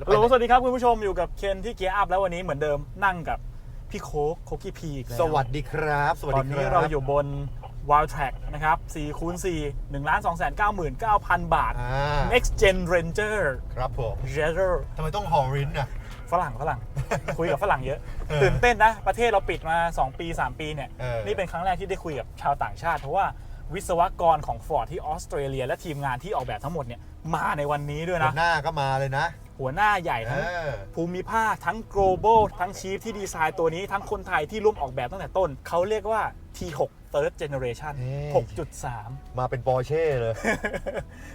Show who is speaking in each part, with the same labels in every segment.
Speaker 1: แล้ว
Speaker 2: ฮั
Speaker 1: ไป
Speaker 2: ลโหล
Speaker 1: ไหน
Speaker 2: สวัสดีครับคุณผู้ชมอยู่กับเคนที่เกียร์อัพแล้ววันนี้เหมือนเดิมนั่งกับพี่โคกโคกี้พีอีกแล้ว
Speaker 1: สวัสดีครับ สวัส
Speaker 2: ต
Speaker 1: ดี
Speaker 2: อน
Speaker 1: ค
Speaker 2: นี้
Speaker 1: รับ
Speaker 2: เราอยู่บน Wild Track นะครับ4คูณ4 1ล้าน2 9 9 0 0 0 บาท
Speaker 1: อ่า
Speaker 2: Next Gen Ranger
Speaker 1: ครับผม
Speaker 2: Ranger
Speaker 1: ทำไมต้องฮอรินอะ
Speaker 2: ฝรั่งฝรั่ง คุยกับฝรั่งเยอะ
Speaker 1: เออ
Speaker 2: ตื่นเต้นนะ ประเทศเราปิดมา 2 ปี 3 ปีเนี่ย
Speaker 1: เออ
Speaker 2: นี่เป็นครั้งแรกที่ได้คุยกับชาวต่างชาติ เพราะว่าวิศวกรของ Ford ที่ออสเตรเลีย และทีมงานที่ออกแบบทั้งหมดเนี่ยมาในวันนี้ด้วย
Speaker 1: หั
Speaker 2: นะ
Speaker 1: วหน้าก็มาเลยนะ
Speaker 2: หัวหน้าใหญ่
Speaker 1: เอ
Speaker 2: ทั้ง
Speaker 1: อ
Speaker 2: ภูมิภาคทั้ง global ทั้งชีฟที่ดีไซน์ตัวนี้ทั้งคนไทยที่ร่วมออกแบบตั้งแต่ต้น เขาเรียกว่า T6 Third Generation
Speaker 1: เฮ้
Speaker 2: 6.3
Speaker 1: มาเป็นปอร์เช่เลย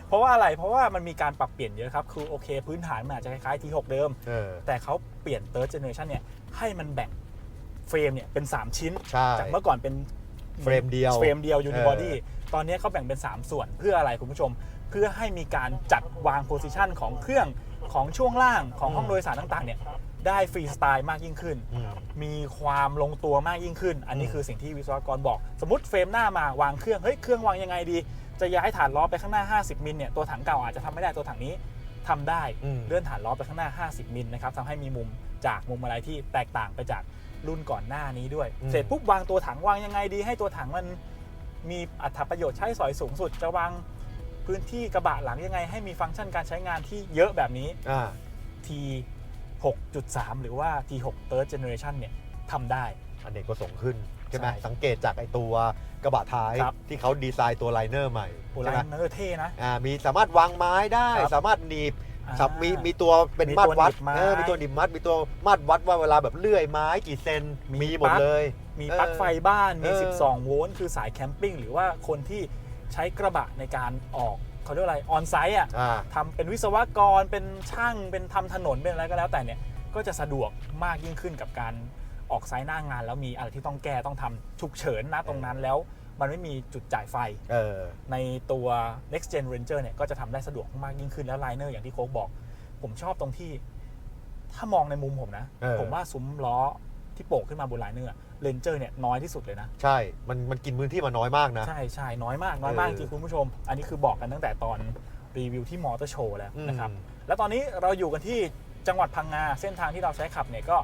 Speaker 2: เพราะว่าอะไร เพราะว่ามันมีการปรับเปลี่ยนเยอะครับ คือโอเค พื้นฐานมันอาจจะคล้ายๆ T6 เดิม
Speaker 1: เออ
Speaker 2: แต่เขาเปลี่ยน Third Generation เนี่ยให้มันแบ่งเฟรมเนี่ยเป็น 3 ชิ้น
Speaker 1: ใช่
Speaker 2: จากเมื่อก่อนเป็น
Speaker 1: เฟรมเดียว
Speaker 2: เฟรมเดียว unibody
Speaker 1: เอ
Speaker 2: ตอนนี้เขาแบ่งเป็น 3 ส่วนเพื่ออะไรคุณผู้ชม เพื่อให้มีการจัดวางโพซิชันของเครื่อง ของช่วงล่างของห้องโดยสารต่างๆเนี่ยได้ฟรีสไตล์มากยิ่งขึ้น
Speaker 1: อืม
Speaker 2: มีความลงตัวมากยิ่งขึ้น อันนี้
Speaker 1: อืม
Speaker 2: คือสิ่งที่วิศวกรบอก สมมติเฟรมหน้ามาวางเครื่อง เฮ้ย เครื่องวางยังไงดี จะย้ายฐานล้อไปข้างหน้า 50 มิลเนี่ย ตัวถังเก่าอาจจะทำไม่ได้ ตัวถังนี้ทำได้
Speaker 1: อืม
Speaker 2: เลื่อนฐานล้อไปข้างหน้า 50 มิลนะครับทำให้มีมุมจากมุมอะไรที่แตกต่างไปจากรุ่นก่อนหน้านี้ด้วย
Speaker 1: อืม
Speaker 2: เสร็จปุ๊บวางตัวถังวางยังไงดี ให้ตัวถังมันมีอัตประโยชน์ใช้สอยสูงสุด จะวาง พื้นที่กระบะหลังยังไงให้มีฟังก์ชันการใช้งานที่เยอะแบบนี้
Speaker 1: อ่า
Speaker 2: T 6.3 หรือว่า T6 Third Generation เนี่ยทำได้
Speaker 1: อันเนกประสงค์ขึ้นใช่ไหม
Speaker 2: ใช่
Speaker 1: สังเกตจากไอตัวกระบะท้าย
Speaker 2: ครับ
Speaker 1: ที่เขาดีไซน์ตัวไลเนอร์ใหม่
Speaker 2: โอ้
Speaker 1: ใช่
Speaker 2: ร้า
Speaker 1: ไหม
Speaker 2: นนั้นเออเท่นะ
Speaker 1: อ่ามีสามารถวางไม้ได้
Speaker 2: ครับ
Speaker 1: สามารถหนีบ
Speaker 2: อ่า
Speaker 1: สับมีมีตัวเป็น
Speaker 2: มี
Speaker 1: มา
Speaker 2: ตั
Speaker 1: ต
Speaker 2: ว
Speaker 1: รวัด
Speaker 2: หนีบไม้
Speaker 1: เออมีตัวหนีบมัด มีตัวมาตรวัดว่าเวลาแบบเลื่อยไม้กี่เซน
Speaker 2: มี
Speaker 1: มีหมด
Speaker 2: ปลั๊ก
Speaker 1: เลย
Speaker 2: มี
Speaker 1: เออ
Speaker 2: ปลั๊กไฟบ้านมี
Speaker 1: เออ
Speaker 2: 12 โวลต์คือสายแคมปิ้งหรือว่าคนที่ ใช้กระบะในการออกเขาเรียกว่าอะไรออนไซต์อะ
Speaker 1: อ่า
Speaker 2: ทำเป็นวิศวกรเป็นช่างเป็นทำถนนเป็นอะไรก็แล้วแต่เนี่ยก็จะสะดวกมากยิ่งขึ้นกับการออกไซต์หน้างาน แล้วมีอะไรที่ต้องแก้ต้องทำฉุกเฉินนะตรงนั้นแล้วมันไม่มีจุดจ่ายไฟ
Speaker 1: เออ
Speaker 2: ในตัว next gen ranger เนี่ย ก็จะทำได้สะดวกมากยิ่งขึ้นแล้วไลเนอร์อย่างที่โค้กบอก ผมชอบตรงที่ ถ้ามองในมุมผมนะ
Speaker 1: เออ
Speaker 2: ผมว่าซุ้มล้อ ที่โป่งขึ้นมาบนไลเนอร์เรนเจอร์เนี่ยน้อยที่สุดเลยนะ
Speaker 1: ใช่ มันมันกินพื้นที่มาน้อยมากนะ
Speaker 2: ใช่ใช่น้อยมากน้อยมาก
Speaker 1: เออ
Speaker 2: จริงๆคุณผู้ชม อันนี้คือบอกกันตั้งแต่ตอนรีวิวที่มอเตอร์โชว์แล้วนะครับ
Speaker 1: อืม
Speaker 2: แล้วตอนนี้เราอยู่กันที่จังหวัดพังงาเส้นทางที่เราใช้ขับเนี่ยก็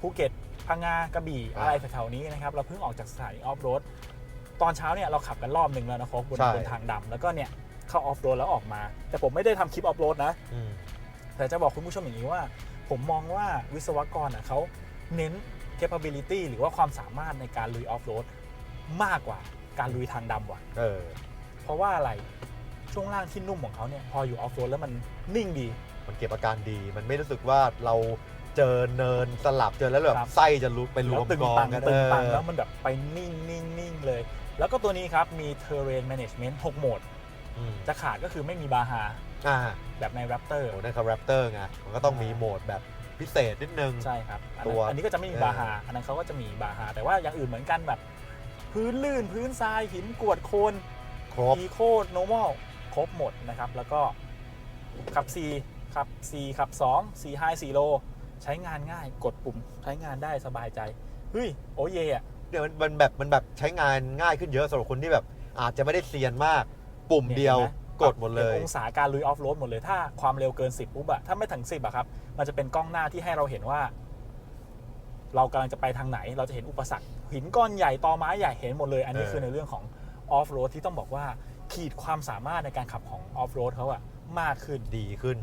Speaker 2: ภูเก็ตพังงากระบี่อะไรแถวๆนี้นะครับ เราเพิ่งออกจากสถานีออฟโรดตอนเช้าเนี่ยเราขับกันรอบหนึ่งแล้วนะครับบน
Speaker 1: ใช่
Speaker 2: บนทางดำแล้วก็เนี่ยเข้าออฟโรดแล้วออกมา แต่ผมไม่ได้ทำคลิปออฟโรดนะ
Speaker 1: อืม
Speaker 2: แต่จะบอกคุณผู้ชมอย่างนี้ว่า ผมมองว่าวิศวกรอะเขาเน้น capability หรือว่าความสามารถในการลุยออฟโรดมากกว่าการลุยทางดำว่ะ
Speaker 1: เออ
Speaker 2: เพราะว่าอะไรช่วงล่างที่นุ่มของเขาเนี่ยพออยู่ออฟโรดแล้วมันนิ่งดี
Speaker 1: มันเก็บอาการดี มันไม่รู้สึกว่าเราเจอเนินสลับเจอแล้วแบ
Speaker 2: ครับ
Speaker 1: บ ไส้จะรู้ไปร
Speaker 2: แล้วว
Speaker 1: ม
Speaker 2: ตึง
Speaker 1: กอง
Speaker 2: ตัง
Speaker 1: กัน
Speaker 2: ตึงตัง
Speaker 1: เออ
Speaker 2: แล้วมันแบบไปนิ่งนิ่งนิ่งเลย แล้วก็ตัวนี้ครับ มี terrain management 6โหมด
Speaker 1: อืม
Speaker 2: จะขาดก็คือไม่มีบาฮา
Speaker 1: อ่า
Speaker 2: แบบใน Raptor
Speaker 1: โอ้นั่นคือแรปเตอร์ไงมันก็ต้องมีโหมดแบบ พิเศษนิดนึง
Speaker 2: ใช่ครับอัน
Speaker 1: ตั
Speaker 2: นั้น
Speaker 1: ว
Speaker 2: อันนี้ก็จะไม่มี
Speaker 1: เออ บา
Speaker 2: ฮาอันนั้นเขาก็จะมีบาฮาแต่ว่าอย่างอื่นเหมือนกันแบบ พื้นลื่นพื้นทรายหินกรวดโคลน
Speaker 1: ครบ
Speaker 2: อีโค normal ครบหมดนะครับ แล้วก็ขับ4ขับ4ขับ2 4 high 4 low ใช้งานง่ายกดปุ่ม ใช้งานได้สบายใจ เฮ้ย โอเยอะ
Speaker 1: เนี่ยมันมันแบบมันแบบใช้งานง่ายขึ้นเยอะสำหรับคนที่แบบอาจจะไม่ได้เซียนมากปุ่มเดียว
Speaker 2: ห็นไหม
Speaker 1: กดหมดเลย
Speaker 2: ป็นองศาการลุยออฟโรดหมดเลย ถ้าความเร็วเกิน 10ปุ๊บอะถ้าไม่ถึง 10อะครับ มันจะเป็นกล้องหน้าที่ให้เราเห็นว่า เรากำลังจะไปทางไหน เราจะเห็นอุปสรรค หินก้อนใหญ่ตอไม้ใหญ่เห็นหมดเลย อันนี้
Speaker 1: เออ
Speaker 2: คือในเรื่องของออฟโรดที่ต้องบอกว่าขีดความสามารถในการขับของออฟโรดเขาอะมากขึ้น
Speaker 1: ดีขึ้น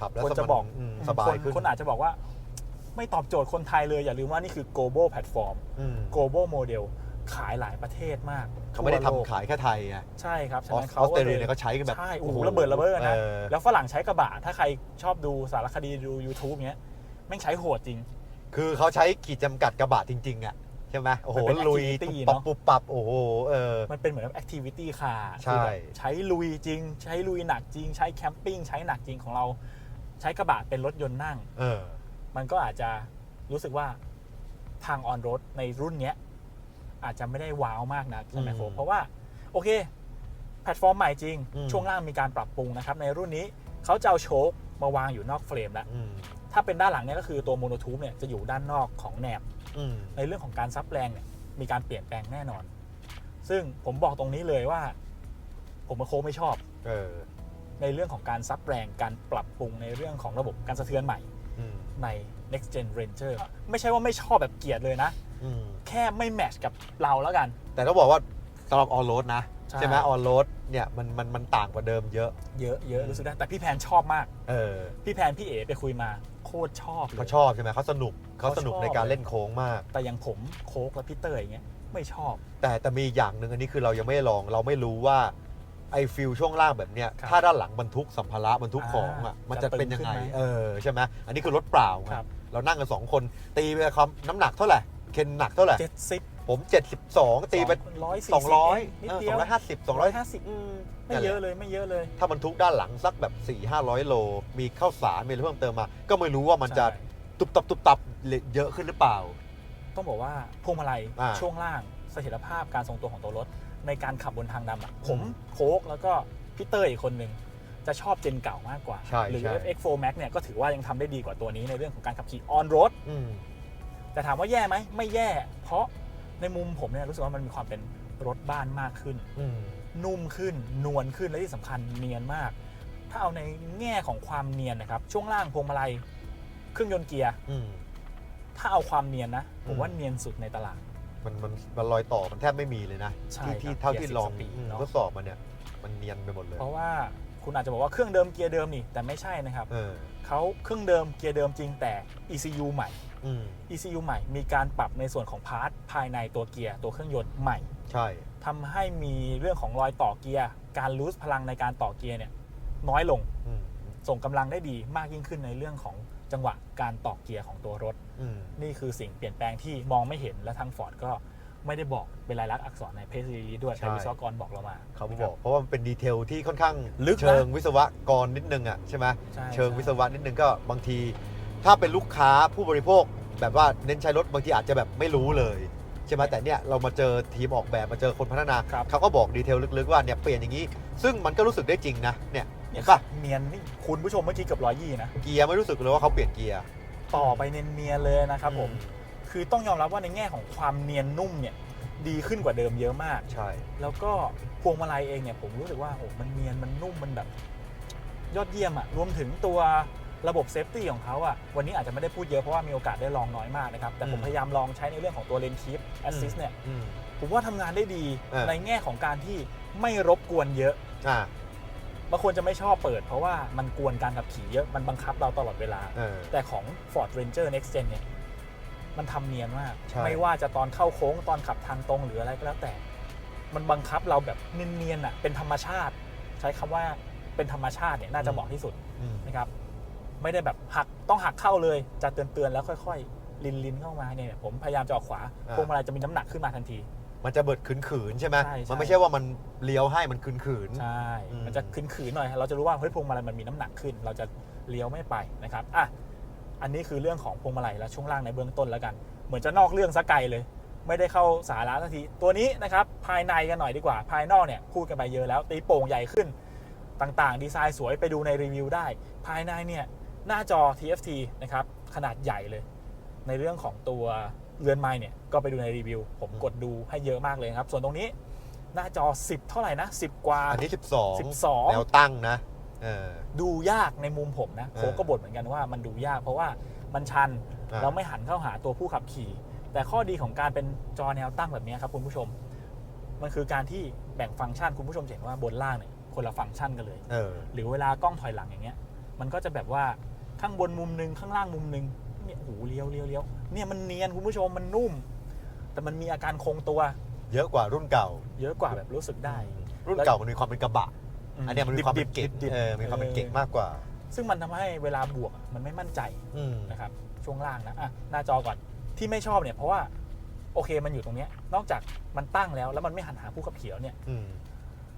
Speaker 1: ขับแล้ว
Speaker 2: คน
Speaker 1: ส
Speaker 2: จะ
Speaker 1: มัน
Speaker 2: บอก
Speaker 1: มสบาย
Speaker 2: คน
Speaker 1: ขึ้น
Speaker 2: คนอาจจะบอกว่า ไม่ตอบโจทย์คนไทยเลยอย่าลืมว่านี่คือ global platform
Speaker 1: อืม
Speaker 2: global model ขายหลายประเทศมาก
Speaker 1: เขาไม่ได้
Speaker 2: ทั่วโลก
Speaker 1: ทำขายแค่ไทยไง
Speaker 2: ใช่ครับฉะ
Speaker 1: ออส
Speaker 2: นั้น
Speaker 1: อ
Speaker 2: เขา
Speaker 1: อสเตร
Speaker 2: ก็
Speaker 1: เลีย
Speaker 2: ย
Speaker 1: เนี่ยเขาใช้กันแบบ
Speaker 2: ใช่โอ้โหระเบิดระเบ้อนะ
Speaker 1: ออ
Speaker 2: แล้วฝรั่งใช้กระบะ ถ้าใครชอบดูสารคดีดู YouTube เงี้ยแม่งใช้โหดจริง
Speaker 1: คือเขาใช้ขีดจำกัดกระบะจริง ๆ อะ ใช่ไหมโอ้โห
Speaker 2: มันเป็น
Speaker 1: ลุย
Speaker 2: activity
Speaker 1: ปุบปับ
Speaker 2: เนอะ
Speaker 1: ปุบปับ โอ้โห เออ
Speaker 2: มันเป็นเหมือนแอคทิวิตี้คา
Speaker 1: ใช่
Speaker 2: ใช้ลุยจริง ใช้ลุยหนักจริง ใช้แคมปิ้งใช้หนักจริงของเรา ใช้กระบะเป็นรถยนต์นั่ง
Speaker 1: เออ
Speaker 2: มันก็อาจจะรู้สึกว่าทางออนรถในรุ่นเนี้ย อาจจะไม่ได้ว้าวมากนะใช่ไหม
Speaker 1: อืม
Speaker 2: โฟเพราะว่าโอเค แพลตฟอร์มใหม่จริง
Speaker 1: อืม
Speaker 2: ช่วงล่างมีการปรับปรุงนะครับ ในรุ่นนี้เขาจะเอาโชคมาวางอยู่นอกเฟรมแล้ว
Speaker 1: อืม
Speaker 2: ถ้าเป็นด้านหลังเนี่ยก็คือตัวโมโนทูบเนี่ยจะอยู่ด้านนอกของแหนบ
Speaker 1: อืม
Speaker 2: ในเรื่องของการซับแรงเนี่ยมีการเปลี่ยนแปลงแน่นอน ซึ่งผมบอกตรงนี้เลยว่า ผมกับโคกไม่ชอบ
Speaker 1: เออ
Speaker 2: ในเรื่องของการซับแรงการปรับปรุงในเรื่องของระบบการสะเทือนใหม่
Speaker 1: อืม
Speaker 2: ใน next gen ranger ไม่ใช่ว่าไม่ชอบแบบเกลียดเลยนะ
Speaker 1: อืม
Speaker 2: แค่ไม่แมทช์กับเราแล้วกัน
Speaker 1: แต่ต้องบอกว่าสำหรับออนโรดนะ
Speaker 2: ใช่
Speaker 1: ใช่ไหมออนโรดเนี่ยมันมันมันต่างกว่าเดิมเยอะ
Speaker 2: เยอะเยอะรู้สึกได้ แต่พี่แพนชอบมาก
Speaker 1: เออ
Speaker 2: พี่แพนพี่เอ๋ไปคุยมา โคตรชอบเลย
Speaker 1: เขาชอบใช่ไหมเขาสนุกเขาสนุก
Speaker 2: เขาชอบ
Speaker 1: ในการเล่นโค้งมาก
Speaker 2: แต่อย่างผมโค้กและพี่เตอร์อย่างเงี้ยไม่ชอบ
Speaker 1: แต่แต่มีอย่างหนึ่งอันนี้คือเรายังไม่ได้ลอง เราไม่รู้ว่าไอ้ฟิลช่วงล่างแบบเนี้ย
Speaker 2: ครับ
Speaker 1: ถ้าด้านหลังบรรทุกสัมภาระบรรทุก
Speaker 2: อ่า
Speaker 1: ของอะมันจะ
Speaker 2: จะตึง
Speaker 1: เป็นยังไง
Speaker 2: ขึ้นไหม
Speaker 1: เออใช่ไหมอันนี้คือรถเปล่าไง
Speaker 2: ครับ
Speaker 1: เรานั่งกันสองคน ตีไปความน้ำหนักเท่าไหร่ เคนหนักเท่าไหร่
Speaker 2: เจ็ดสิบ
Speaker 1: ผม72ตีไป
Speaker 2: ร้อย
Speaker 1: 200
Speaker 2: นิด
Speaker 1: เออ
Speaker 2: เดียว
Speaker 1: 250
Speaker 2: ร้อย
Speaker 1: 200
Speaker 2: ห้าสิบไม่เยอะเลยไม่เยอะเลย
Speaker 1: ถ้าบรรทุกด้านหลังสักแบบ4 500โล มีข้าวสารมีอะไรเพิ่มเติมมา ก็ไม่รู้ว่ามันจะ
Speaker 2: ใช่
Speaker 1: ตุบตับตุบตับเยอะขึ้นหรือเปล่า
Speaker 2: ต้องบอกว่าพวงมาลัย
Speaker 1: อ่า
Speaker 2: ช่วงล่างเสถียรภาพการทรงตัวของตัวรถในการขับบนทางดำอะผม
Speaker 1: อืม
Speaker 2: โค้กแล้วก็พี่เตอร์อีกคนหนึ่ง จะชอบเจนเก่ามากกว่า
Speaker 1: ใช่
Speaker 2: หรือ
Speaker 1: ใช่
Speaker 2: FX4 Max เนี่ยก็ถือว่ายังทำได้ดีกว่าตัวนี้ในเรื่องของการขับขี่ออนรถ
Speaker 1: อืม
Speaker 2: แต่ถามว่าแย่ไหม ไม่แย่ เพราะในมุมผมเนี่ยรู้สึกว่ามันมีความเป็นรถบ้านมากขึ้น
Speaker 1: อืม
Speaker 2: นุ่มขึ้น นวลขึ้น และที่สำคัญเนียนมาก ถ้าเอาในแง่ของความเนียนนะครับ ช่วงล่างพวงมาลัย เครื่องยนต์เกียร์
Speaker 1: อืม
Speaker 2: ถ้าเอาความเนียนนะ ผม
Speaker 1: อืม
Speaker 2: ว่าเนียนสุดในตลาด
Speaker 1: มันมันมันรอยต่อมันแทบไม่มีเลยนะ
Speaker 2: ใช่
Speaker 1: ที่ที่
Speaker 2: ครับ
Speaker 1: เท่าที่
Speaker 2: เกียร์
Speaker 1: ลอง
Speaker 2: 10สปีด
Speaker 1: อืม
Speaker 2: เนอะ
Speaker 1: ทดสอบมาเนี่ย มันเนียนไปหมดเลย
Speaker 2: เพราะว่า คุณอาจจะบอกว่าเครื่องเดิมเกียร์เดิมนี่แต่ไม่ใช่นะครับ
Speaker 1: เออ
Speaker 2: เขาเครื่องเดิมเกียร์เดิมจริงแต่ ECU ใหม่
Speaker 1: อืม
Speaker 2: ECU ใหม่ มีการปรับในส่วนของพาร์ทภายในตัวเกียร์ตัวเครื่องยนต์ใหม่
Speaker 1: ใช่
Speaker 2: ทำให้มีเรื่องของรอยต่อเกียร์การลูสพลังในการต่อเกียร์เนี่ยน้อยลง
Speaker 1: อืม
Speaker 2: ส่งกำลังได้ดีมากยิ่งขึ้นในเรื่องของจังหวะการต่อเกียร์ของตัวรถ
Speaker 1: อืม
Speaker 2: นี่คือสิ่งเปลี่ยนแปลงที่มองไม่เห็นและทางฟอร์ดก็ ไม่ได้บอกเป็นลายลักษณ์อักษรในเพจรีลีด้วย
Speaker 1: ใช่
Speaker 2: แต่วิศวกรบอกเรามา
Speaker 1: เขาบอกเพราะว่ามันเป็นดีเทลที่ค่อนข้าง
Speaker 2: ลึกนะ
Speaker 1: เชิงวิศวกรนิดนึงอะใช่ไหม
Speaker 2: ใช่
Speaker 1: เชิง
Speaker 2: ใช่
Speaker 1: วิศวะนิดนึงก็บางที ถ้าเป็นลูกค้าผู้บริโภค แบบว่าเน้นใช้รถบางทีอาจจะแบบไม่รู้เลยใช่ไหมแต่เนี่ยเรามาเจอทีมออกแบบมาเจอคนพัฒนา
Speaker 2: ครับ
Speaker 1: เขาก็บอกดีเทลลึกๆว่าเนี่ยเปลี่ยนอย่างนี้ ซึ่งมันก็รู้สึกได้จริงนะเนี่ย
Speaker 2: เนี่
Speaker 1: เห็
Speaker 2: ย
Speaker 1: นปะ
Speaker 2: เนียนนี่คุณผู้ชมเมื่อกี้เกือบร้อยยี่นะ
Speaker 1: เกียร์ไม่รู้สึกเลยว่าเขาเปลี่ยนเกียร์
Speaker 2: ต่อไปเนียนๆเลยนะครับผม
Speaker 1: อื
Speaker 2: คือต้องยอมรับว่าในแง่ของความเนียนนุ่มเนี่ยดีขึ้นกว่าเดิมเยอะมาก
Speaker 1: ใช่
Speaker 2: แล้วก็พวงมาลัยเองเนี่ยผมรู้สึกว่าโอ้มันเนียนมันนุ่มมันแบบ ยอดเยี่ยมอะรวมถึงตัวระบบเซฟตี้ของเขาอะวันนี้อาจจะไม่ได้พูดเยอะเพราะว่ามีโอกาสได้ลองน้อยมากนะครับ แต่ผมพยายามลองใช้ในเรื่องของตัวเลนคีฟแอสซิสเนี่ย
Speaker 1: อืม
Speaker 2: ผมว่าทำงานได้ดี
Speaker 1: เออ
Speaker 2: ในแง่ของการที่ไม่รบกวนเยอะ
Speaker 1: อ่า
Speaker 2: บางคนจะไม่ชอบเปิด เพราะว่ามันกวนการขับขี่เยอะ มันบังคับเราตลอดเวลา
Speaker 1: เออ
Speaker 2: แต่ของ Ford Ranger Next Gen เนี่ย มันทำเนียนมาก
Speaker 1: ใช่
Speaker 2: ไม่ว่าจะตอนเข้าโค้งตอนขับทางตรงหรืออะไรก็แล้วแต่ มันบังคับเราแบบเนียนๆอะเป็นธรรมชาติ ใช้คำว่าเป็นธรรมชาติเนี่ยน่าจะเหมาะที่สุด
Speaker 1: อืม
Speaker 2: นะครับ ไม่ได้แบบหักต้องหักเข้าเลยจะเตือนๆแล้วค่อยๆลินลินๆเข้ามาเนี่ยผมพยายามจะออกขวา
Speaker 1: อ่า
Speaker 2: พวงมาลัยจะมีน้ำหนักขึ้นมาทันที
Speaker 1: มันจะเบิดขืนๆใช่ไหม
Speaker 2: ใช่ใช่
Speaker 1: มันไม่ใช่ว่ามันเลี้ยวให้มันขืนๆ
Speaker 2: ใช่
Speaker 1: อืม
Speaker 2: มันจะขืนๆหน่อย เราจะรู้ว่าเฮ้ยพวงมาลัยมันมีน้ำหนักขึ้น เราจะเลี้ยวไม่ไปนะครับ อะ อันนี้คือเรื่องของพวงมาลัยและช่วงล่างในเบื้องต้นแล้วกัน เหมือนจะนอกเรื่องซะไกลเลย ไม่ได้เข้าสาระสักที ตัวนี้นะครับภายในกันหน่อยดีกว่า ภายนอกเนี่ยพูดกันไปเยอะแล้ว ตีโป่งใหญ่ขึ้น ต่างๆ ดีไซน์สวยไปดูในรีวิวได้ ภายในเนี่ยหน้าจอ TFT นะครับขนาดใหญ่เลย ในเรื่องของตัวเรือนไม้เนี่ยก็ไปดูในรีวิว ผมกดดูให้เยอะมากเลยครับ ส่วนตรงนี้หน้าจอ 10 เท่าไหร่นะ 10 กว่า
Speaker 1: อันนี้ 12
Speaker 2: 12
Speaker 1: แนวตั้งนะเออ
Speaker 2: ดูยากในมุมผมนะ
Speaker 1: เออ
Speaker 2: โค้กก็บ่นเหมือนกันว่ามันดูยากเพราะว่ามันชัน
Speaker 1: อ่า
Speaker 2: เราไม่หันเข้าหาตัวผู้ขับขี่ แต่ข้อดีของการเป็นจอแนวตั้งแบบนี้ครับคุณผู้ชม มันคือการที่แบ่งฟังก์ชันคุณผู้ชมจะเห็นว่าบนล่างเนี่ยคนละฟังก์ชันกันเลย
Speaker 1: เออ
Speaker 2: หรือเวลากล้องถอยหลังอย่างเงี้ย มันก็จะแบบว่าข้างบนมุมหนึงข้างล่างมุมหนึงเนี่ยโอ้โหเลี้ยวเลี้ยวเลี้ยวเนี่ยมันเนียนคุณผู้ชมมันนุ่ม แต่มันมีอาการคงตัว
Speaker 1: เยอะกว่ารุ่นเก่า
Speaker 2: เยอะกว่าแบบรู้สึกได้
Speaker 1: รุ่นเก่ามันมีความเป็นกระบะ อันเนี้ยมันมีความเป็นเก่ง
Speaker 2: ดิบๆ
Speaker 1: เออมีความเป็นเก่งมากกว่า
Speaker 2: ซึ่งมันทำให้เวลาบวกมันไม่มั่นใจ
Speaker 1: อืม
Speaker 2: นะครับ ช่วงล่างนะอะหน้าจอก่อนที่ไม่ชอบเนี่ยเพราะว่าโอเคมันอยู่ตรงเนี้ยนอกจากมันตั้งแล้วแล้วมันไม่หันหาผู้ขับขี่แล้วเนี่ย
Speaker 1: อืม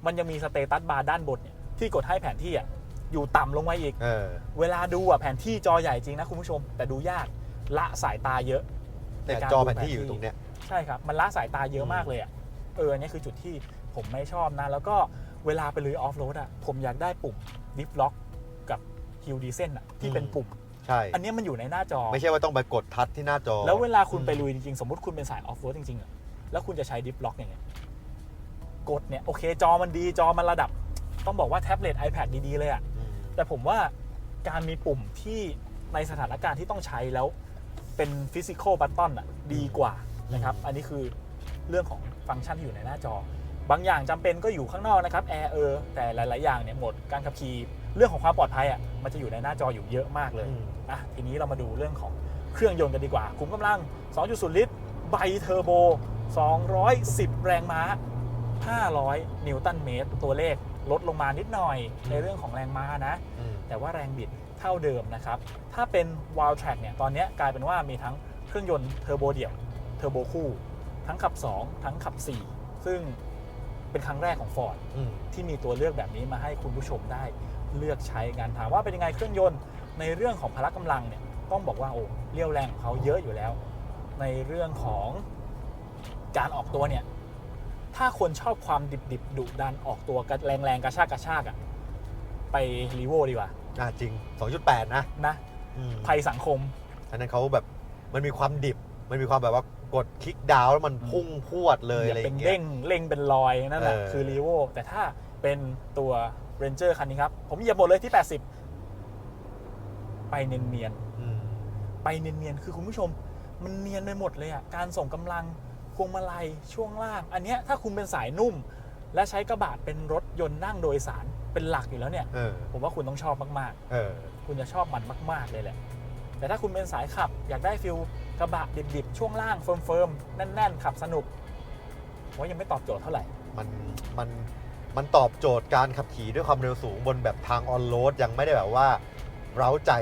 Speaker 2: มันยังมีสเตตัสบาร์ด้านบนเนี่ยที่กดให้แผนที่อะอยู่ต่ำลงมาอีก
Speaker 1: เออ
Speaker 2: เวลาดูอะแผนที่จอใหญ่จริงนะคุณผู้ชม แต่ดูยากละสายตาเยอะ
Speaker 1: แต่
Speaker 2: ในการ
Speaker 1: จอ
Speaker 2: ดู
Speaker 1: แผนที่อยู่ตรงเนี้ย
Speaker 2: ใช่ครับ มันละสายตาเยอะ
Speaker 1: อืม
Speaker 2: มากเลยอะ เอออันนี้คือจุดที่ผมไม่ชอบนะ แล้วก็ เวลาไปลุยออฟโรดอะผมอยากได้ปุ่มดิฟล็อกกับฮิลดีเซนอะที่เป็นปุ่ม
Speaker 1: ใช่
Speaker 2: อันเนี้ยมันอยู่ในหน้าจอ
Speaker 1: ไม่ใช่ว่าต้องไปกดทัชที่หน้าจอ
Speaker 2: แล้วเวลาคุณ
Speaker 1: อืม
Speaker 2: ไปลุยจริงๆ สมมติคุณเป็นสายออฟโรดจริงๆอะแล้วคุณจะใช้ดิฟล็อกอย่างเงี้ยกดเนี่ยโอเคจอมันดีจอมันระดับ ต้องบอกว่าแท็บเล็ต iPad ดีๆ เลยอะ
Speaker 1: อืม
Speaker 2: แต่ผมว่าการมีปุ่มที่ในสถานการณ์ที่ต้องใช้แล้วเป็นฟิสิกอลบัตตอนอะดีกว่านะครับ
Speaker 1: อืม
Speaker 2: อันนี้คือเรื่องของฟังก์ชันที่อยู่ในหน้าจอ บางอย่างจำเป็นก็อยู่ข้างนอกนะครับแอร์เออแต่หลาย ๆ อย่างเนี่ยโหมดการขับขี่เรื่องของความปลอดภัยอะมันจะอยู่ในหน้าจออยู่เยอะมากเลย
Speaker 1: อืม
Speaker 2: อะทีนี้เรามาดูเรื่องของเครื่องยนต์กันดีกว่าขุมกำลัง 2.0 ลิตร ไบเทอร์โบ 210 แรงม้า 500 นิวตันเมตร ตัวเลขลดลงมานิดหน่อยในเรื่องของแรงม้านะ
Speaker 1: อืม
Speaker 2: แต่ว่าแรงบิดเท่าเดิมนะครับ ถ้าเป็น w i l d Track เนี่ยตอนเนี้ยกลายเป็นว่ามีทั้งเครื่องยนต์เทอร์โบเดี่ยว เทอร์โบคู่ ทั้งขับ 2 ทั้งขับ 4 ซึ่ง เป็นครั้งแรกของ Ford
Speaker 1: อืม
Speaker 2: ที่มีตัวเลือกแบบนี้มาให้คุณผู้ชมได้เลือกใช้กันถามว่าเป็นยังไงเครื่องยนต์ในเรื่องของพละกำลังเนี่ยต้องบอกว่าโอ้เรี่ยวแรงของเขาเยอะอยู่แล้ว ในเรื่องของการออกตัวเนี่ยถ้าคนชอบความดิบๆดุดันออกตัวแรงๆกระชากกระชากอะไปรีโวดีกว่า
Speaker 1: อ่าจริง 2.8 นะ
Speaker 2: นะ
Speaker 1: อืม
Speaker 2: ภัยสังคม
Speaker 1: อันนั้นเขาแบบมันมีความดิบ มันมีความแบบว่า กดคลิกดาวน์แล้วมันพุ่งพรวดเลย
Speaker 2: เหยีย
Speaker 1: อะไร
Speaker 2: บ
Speaker 1: อ
Speaker 2: เป็น
Speaker 1: ย่างเงี้
Speaker 2: เด้
Speaker 1: ย
Speaker 2: งเล่งเป็นรอยนั่นแหละ
Speaker 1: เออ
Speaker 2: คือรีโวแต่ถ้าเป็นตัว Ranger คันนี้ครับ ผมเหยียบหมดเลยที่ 80 ไปเนียน
Speaker 1: อืม
Speaker 2: ๆไปเนียนๆคือคุณผู้ชม มันเนียนไปหมดเลยอะการส่งกำลังพวงมาลัยช่วงล่าง อันเนี้ยถ้าคุณเป็นสายนุ่ม และใช้กระบะเป็นรถยนต์นั่งโดยสารเป็นหลักอยู่แล้วเนี่ย
Speaker 1: เออ
Speaker 2: ผมว่าคุณต้องชอบมาก
Speaker 1: เออ
Speaker 2: ๆคุณจะชอบมันมาก ๆเลยแหละแต่ถ้าคุณเป็นสายขับอยากได้ฟิล กระบะดิบๆ ช่วงล่างเฟิร์มๆ แน่นๆ ขับสนุกผมว่ายังไม่ตอบโจทย์เท่าไหร่
Speaker 1: มันมันมันตอบโจทย์การขับขี่ด้วยความเร็วสูงบนแบบทางออนโรดยังไม่ได้แบบว่า เร้าใจ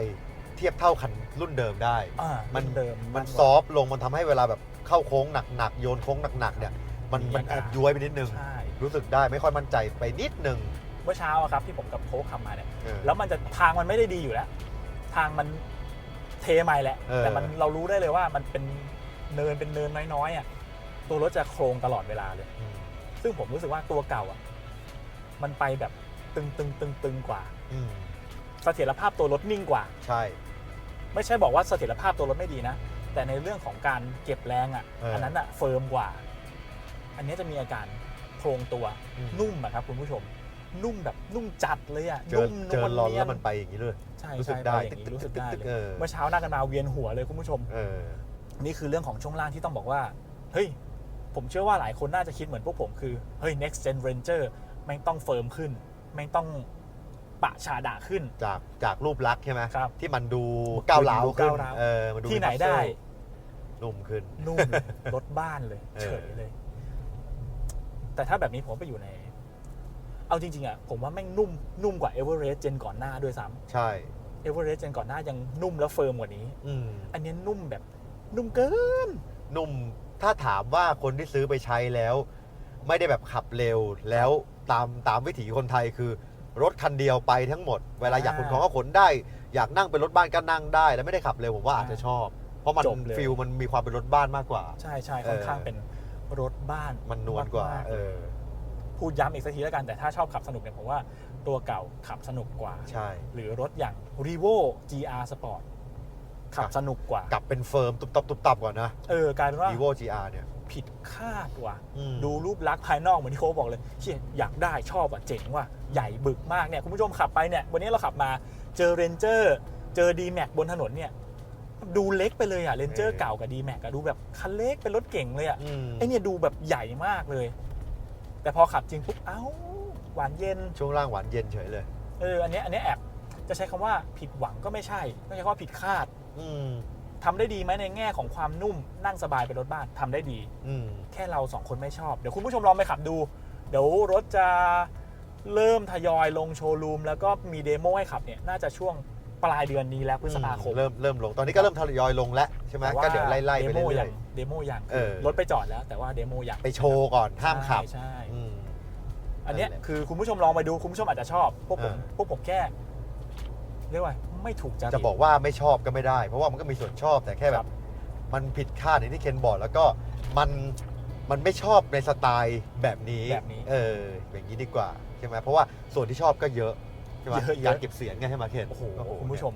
Speaker 1: เทียบเท่าคันรุ่นเดิมได้
Speaker 2: อ่า
Speaker 1: มัน
Speaker 2: เดิม
Speaker 1: มันา
Speaker 2: กกว่า
Speaker 1: ซอฟต์ลงมันทำให้เวลาแบบเข้าโค้งหนักๆ โยนโค้งหนักๆเนี่ยมัน
Speaker 2: มี
Speaker 1: มัน
Speaker 2: อา
Speaker 1: แอ
Speaker 2: การ
Speaker 1: บย้วยไปนิดนึง
Speaker 2: ใช่
Speaker 1: รู้สึกได้ไม่ค่อยมั่นใจไปนิดนึง
Speaker 2: เมื่อเช้าอะครับที่ผมกับโค้กขับมาเนี่ย
Speaker 1: เออ
Speaker 2: แล้วมันจะทางมันไม่ได้ดีอยู่แล้ว ทางมัน เทใหม่แหละ
Speaker 1: เออ
Speaker 2: แต่มันเรารู้ได้เลยว่ามันเป็นเนินเป็นเนินน้อยๆอะตัวรถจะโครงตลอดเวลาเลย
Speaker 1: อืม
Speaker 2: ซึ่งผมรู้สึกว่าตัวเก่าอะมันไปแบบตึงตึงตึงตึงๆกว่า
Speaker 1: อืม
Speaker 2: เสถียรภาพตัวรถนิ่งกว่า
Speaker 1: ใช่
Speaker 2: ไม่ใช่บอกว่าเสถียรภาพตัวรถไม่ดีนะ แต่ในเรื่องของการเก็บแรงอะ
Speaker 1: เอออั
Speaker 2: อันนั้นอะเฟิร์มกว่า อันนี้จะมีอาการโครงตัว
Speaker 1: อืม
Speaker 2: นุ่มอะครับคุณผู้ชม นุ่มแบบนุ่มจัดเลยอะ
Speaker 1: เจอ
Speaker 2: นุ่มน
Speaker 1: เจอ
Speaker 2: วล
Speaker 1: ร้อน
Speaker 2: เนีย
Speaker 1: แล้ว
Speaker 2: น
Speaker 1: มันไปอย่างนี้เลย
Speaker 2: ใช่
Speaker 1: รู้สึก
Speaker 2: ใช่
Speaker 1: ได้
Speaker 2: ไปอย่างนี้รู้สึกได้
Speaker 1: ตึ๊กๆ
Speaker 2: เล
Speaker 1: เอยอ
Speaker 2: เมื่อเช้านั่งกันมาเวียนหัวเลยคุณผู้ชม
Speaker 1: เออ
Speaker 2: นี่คือเรื่องของช่วงล่างที่ต้องบอกว่า เฮ้ย ผมเชื่อว่าหลายคนน่าจะคิดเหมือนพวกผมคือ เฮ้ย next gen ranger แม่งต้องเฟิร์มขึ้น แม่งต้องปะชาดะขึ้น
Speaker 1: จากจากรูปลักษณ์ใช่ไหม
Speaker 2: ครับ
Speaker 1: ที่มันดูก้าวร้าว
Speaker 2: ดู
Speaker 1: ขึ้น
Speaker 2: ก้าวร้าว
Speaker 1: เออมันดู
Speaker 2: ที่ไหน
Speaker 1: มี
Speaker 2: ได้
Speaker 1: muscle นุ่มขึ้น
Speaker 2: นุ่มเลย รถบ้านเลย
Speaker 1: เออ
Speaker 2: เฉยเลย แต่ถ้าแบบนี้ผมไปอยู่ใน เอาจริงๆอะผมว่าแม่งนุ่มนุ่มกว่า Everest เจนก่อนหน้าด้วยซ้
Speaker 1: ใช่ำ
Speaker 2: Everest เจนก่อนหน้ายังนุ่มแล้วเฟิร์มกว่านี้
Speaker 1: อืม
Speaker 2: อันนี้นุ่มแบบนุ่มเกิน
Speaker 1: นุ่มถ้าถามว่าคนที่ซื้อไปใช้แล้ว ไม่ได้แบบขับเร็วแล้วตามตามวิถีคนไทยคือ รถคันเดียวไปทั้งหมด เวลาอยากขนของก็ขนได้ อยากนั่งเป็นรถบ้านก็นั่งได้ แล้วไม่ได้ขับเร็วผมว่าอาจจะชอบ เพราะมัน
Speaker 2: จบเลย
Speaker 1: ฟิลมันมีความเป็นรถบ้านมากกว่า
Speaker 2: ใช่ใช่ค่อนข้าง
Speaker 1: เออ
Speaker 2: เป็นรถบ้าน
Speaker 1: มันนวลกว่า
Speaker 2: มๆ
Speaker 1: เออ
Speaker 2: พูดย้ำอีกสักทีแล้วกันแต่ถ้าชอบขับสนุกเนี่ยผมว่าตัวเก่าขับสนุกกว่า
Speaker 1: ใช่
Speaker 2: หรือรถอย่าง r e v o GR Sport ขับสนุกกว่า
Speaker 1: กลับเป็นเฟิร์มตุบตับตุบตับก่อนนะ
Speaker 2: เออกลายเป็นว่า
Speaker 1: vivo gr เนี่ย
Speaker 2: ผิดคาดว่ะ
Speaker 1: อืม
Speaker 2: ดูรูปลักษณ์ภายนอกเหมือนที่โค้ชบอกเลยเชี่ยอยากได้ชอบอะเจ๋งว่ะใหญ่บึกมากเนี่ยคุณผู้ชมขับไปเนี่ยวันนี้เราขับมาเจอเรนเจอร์เจอ d m a x บนถนนเนี่ยดูเล็กไปเลยอะเรนเจอร์เก่ากับ d m a x อะดูแบบคันเล็กเป็นรถเก่งเลยอะ
Speaker 1: อืม
Speaker 2: ไอเนี่ยดูแบบใหญ่มากเลย แต่พอขับจริงปุ๊บเอ้าหวานเย็น
Speaker 1: ช่วงล่างหวานเย็นเฉยเลย
Speaker 2: เอออันเนี้ยอันเนี้ยแอบจะใช้คำว่าผิดหวังก็ไม่ใช่ต้องใช้คำว่าผิดคาด
Speaker 1: อืม
Speaker 2: ทำได้ดีไหมในแง่ของความนุ่มนั่งสบายเป็นรถบ้านทำได้ดี
Speaker 1: อืม
Speaker 2: แค่เราสองคนไม่ชอบ เดี๋ยวคุณผู้ชมลองไปขับดู เดี๋ยวรถจะเริ่มทยอยลงโชว์รูม แล้วก็มีเดโมให้ขับเนี่ย น่าจะช่วง ปลายเดือนนี้แล้วพฤษภาคม
Speaker 1: เริ่มเริ่มลงตอนนี้ก็เริ่มทยอยลงแล้วใช่ไหม
Speaker 2: แต่ว่า
Speaker 1: ก็เดี๋ยวไล่ๆไป
Speaker 2: เดโม
Speaker 1: เรื่
Speaker 2: ยั
Speaker 1: อย
Speaker 2: งเดโมยัง
Speaker 1: เออ
Speaker 2: รถไปจอดแล้วแต่ว่าเดโมยัง
Speaker 1: ๆไปโชว์ก่อนห้ามขับ
Speaker 2: ใช่ใช่
Speaker 1: อืม
Speaker 2: อันเนี้ย
Speaker 1: นั่นแหละ
Speaker 2: คือคุณผู้ชมลองไปดูคุณผู้ชมอาจจะชอบพวกผม
Speaker 1: เออ
Speaker 2: พวกผมแค่เรียกว่าไม่ถูกจริต
Speaker 1: จะบอกว่าไม่ชอบก็ไม่ได้ เพราะว่ามันก็มีส่วนชอบแต่แค่แบ
Speaker 2: ครับบ
Speaker 1: มันผิดคาดอย่างที่เคนบอกแล้วก็มันมันไม่ชอบในสไตล์แบบนี้
Speaker 2: แบบนี้
Speaker 1: เอออย่างนี้ดีกว่าใช่ไหมเพราะว่าส่วนที่ชอบก็เยอะ ใช่ไหม
Speaker 2: เยอะเยอะ
Speaker 1: การเก็บเสียงไงใช่ไหมเคน
Speaker 2: โอ้โห
Speaker 1: โอ้โห
Speaker 2: คุณผู้ชม